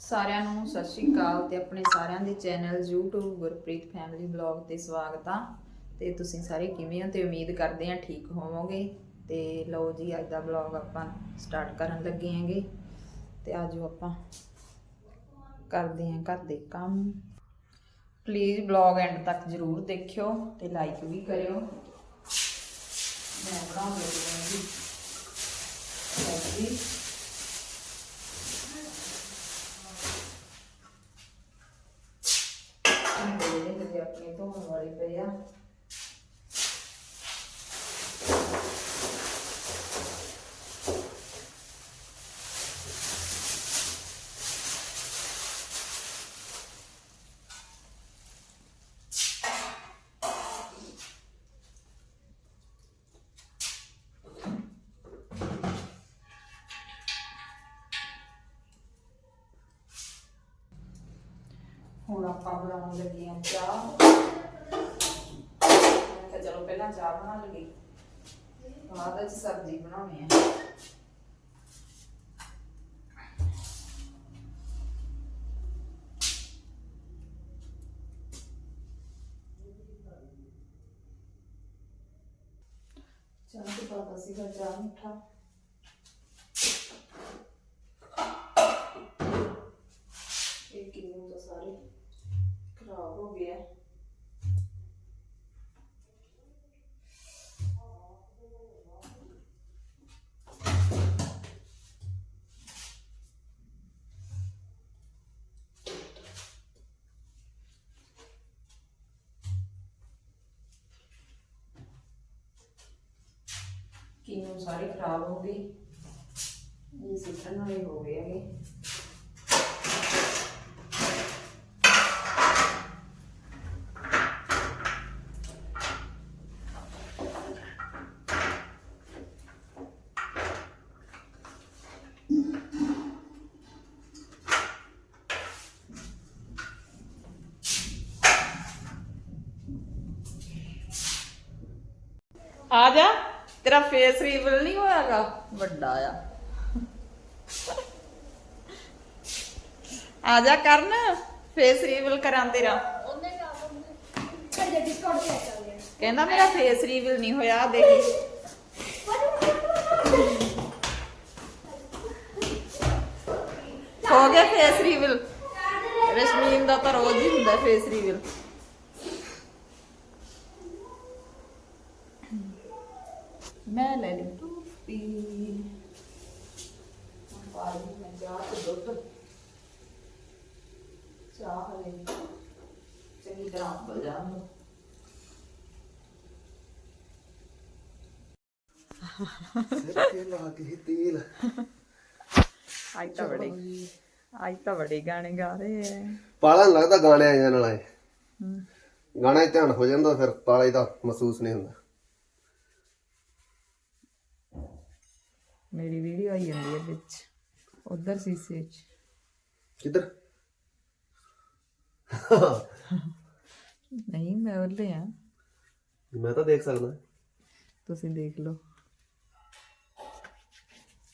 ਸਾਰਿਆਂ ਨੂੰ ਸਤਿ ਸ਼੍ਰੀ ਅਕਾਲ ਤੇ ਆਪਣੇ ਸਾਰਿਆਂ ਦੇ channel YouTube Gurpreet family blog ਤੇ ਸਵਾਗਤ ਆ। ਤੇ ਤੁਸੀਂ ਸਾਰੇ ਕਿਵੇਂ ਹੋ ਤੇ ਉਮੀਦ ਕਰਦੇ ਆ ਠੀਕ ਹੋਵੋਗੇ। ਤੇ ਲਓ ਜੀ, ਅੱਜ ਦਾ ਬਲੌਗ ਆਪਾਂ ਸਟਾਰਟ ਕਰਨ ਲੱਗੇ ਆਂਗੇ ਤੇ ਆਜੋ ਆਪਾਂ ਕਰਦੇ ਆਂ ਘਰ ਦੇ ਕੰਮ। ਪਲੀਜ਼ ਬਲੌਗ ਐਂਡ ਤੱਕ ਜਰੂਰ ਦੇਖਿਓ ਤੇ ਲਾਈਕ ਵੀ ਕਰਿਓ। ਮੈਂ ਬਣਾਉਣ ਹਾਂ ਜੀ ਸਬਜ਼ੀ ਭਾਂਡੇ ਜਿਹੜੇ ਆਪਣੇ ਆਪਾਂ ਬਣਾਉਣ ਲੱਗੇ ਆ। ਚਾਹ ਮੈਂ ਕਿਹਾ ਚਲੋ ਪਹਿਲਾਂ ਚਾਹ ਬਣਾ ਲਈਏ। ਬਾਅਦ ਵਿੱਚ ਸਬਜ਼ੀ ਬਣਾਉਣੀ ਹੈ ਚਾਹ ਤੇ ਪਾਤਾ ਸੀਗਾ, ਚਾਹ ਮਿੱਠਾ ਇਹ ਕਿੰਨੂ ਤਾਂ ਸਾਰੇ ਖਰਾਬ ਹੋ ਗਿਆ ਕਿੰਨੂ ਸਾਰੇ ਖਰਾਬ ਹੋ ਗਏ ਇਹ ਸਿੱਟਣ ਵਾਲੇ ਹੋ ਗਏ ਹੈਗੇ। ਆ ਜਾ। ਤੇਰਾ ਫੇਸ ਰੀਵਲ ਨਹੀਂ ਹੋਇਆਗਾ? ਵੱਡਾ ਆ। ਆ ਜਾ ਕਰਨ ਫੇਸ ਰੀਵਲ ਕਰਾਂ ਤੇਰਾ। ਕਹਿੰਦਾ ਮੇਰਾ ਫੇਸ ਰੀਵਲ ਨਹੀਂ ਹੋਇਆ ਦੇਖ। ਹੋ ਗਿਆ ਫੇਸ ਰੀਵਲ ਰਸ਼ਮੀਨ ਦਾ ਤਾਂ ਰੋਜ਼ ਹੀ ਹੁੰਦਾ ਫੇਸ ਰੀਵਲ ਮੈਂ ਲੈ ਲਈ ਟੂਪੀ ਹੁਣ ਪਾ ਲਈ ਮੈਂ ਚਾਹ ਤੇ ਦੁੱਧ। ਚਾਹ ਹਲੇ ਚੰਗੀ ਤਰ੍ਹਾਂ ਉਬਲ ਜਾਣ ਸਿਰ ਤੇ ਲਾ ਕੇ ਤੇਲ। ਅੱਜ ਤਾਂ ਬੜੇ ਅੱਜ ਤਾਂ ਬੜੇ ਗਾਣੇ ਗਾ ਰਹੇ ਐ। ਪਾਲਾ ਨੀ ਲੱਗਦਾ ਗਾਣੇ ਆਇਆ ਨਾਲ ਆਏ। ਹਮ। ਗਾਣਾ ਹੀ ਧਿਆਨ ਹੋ ਜਾਂਦਾ ਫਿਰ ਪਾਲੇ ਦਾ ਮਹਿਸੂਸ ਨਹੀਂ ਹੁੰਦਾ। ਮੇਰੀ ਵੀਡੀਓ ਆਈ ਜਾਂਦੀ ਹੈ ਵਿੱਚ। ਉਧਰ ਸੀਸੇ ਚ ਕਿੱਧਰ? ਨਹੀਂ ਮੈਂ ਉਹਲੇ ਆ। ਮੈਂ ਤਾਂ ਦੇਖ ਸਕਦਾ। ਤੁਸੀਂ ਦੇਖ ਲਓ।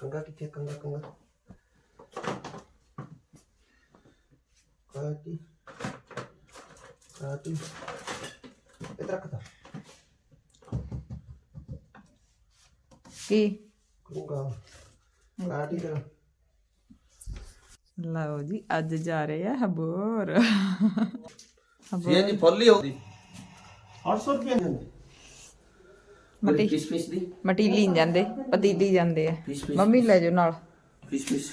ਕੰਗਾ ਕਿੱਥੇ ਕੰਗਾ ਕੰਗਾ। ਕਾਟੀ ਕਾਟੀ ਇਧਰ ਰੱਖਦਾ ਕੀ? ਕੰਗਾ ਕਾਟੀ ਕਰ ਲਓ ਜੀ ਅੱਜ ਜਾ ਰਹੇ ਆ ਹਬੋਰ। ਇਹ ਜੀ ਫੁੱਲੀ ਹੋਦੀ 800 ਰੁਪਏ ਜਾਂਦੇ ਮਟੀ ਫਿਸ਼ ਫਿਸ਼ ਦੀ। ਮਟੀਲੀ ਨੀ ਜਾਂਦੇ ਪਤੀਲੀ ਜਾਂਦੇ ਆ। ਫਿਸ਼ ਫਿਸ਼ ਮੰਮੀ ਲੈ ਜਾਓ ਨਾਲ। ਫਿਸ਼ ਫਿਸ਼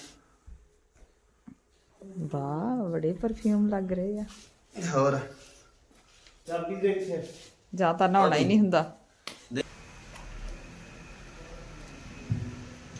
ਵਾਹ ਬੜੇ ਪਰਫਿਊਮ ਲੱਗ ਰਹੇ ਆ। ਹੋਰ? ਜਾਂ ਤਾਂ ਨਹਾਉਣਾ ਹੀ ਨਹੀਂ ਹੁੰਦਾ।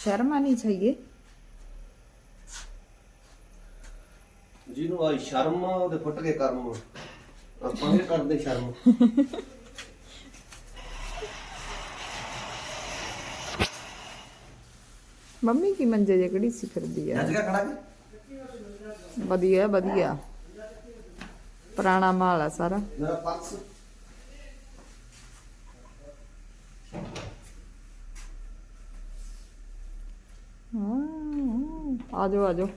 શરમ આની જોઈએ ਜਿਹਨੂੰ ਆਈ ਸ਼ਰਮ ਉਹਦੇ ਫੁੱਟ ਕੇ ਕਰਮ। ਆਪਾਂ ਵੀ ਕਰਦੇ ਸ਼ਰਮ। ਮੰਮੀ ਕੀ ਮੰਜੇ ਜਗੜੀ ਸਿਖਰਦੀ ਆ? ਨੱਚਗਾ ਖੜਾ ਕੇ ਵਧੀਆ ਵਧੀਆ। ਪੁਰਾਣਾ ਮਾਲ ਆ ਸਾਰਾ। ਮੇਰਾ ਪਰਸ। ਆ ਜਾਓ ਆ ਜਾਓ।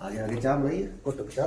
ਆ ਗਿਆ ਕਿ ਚਾਹ ਬਣਾਈ ਹੈ? ਘੁੱਟ ਕੇ ਚਾਹ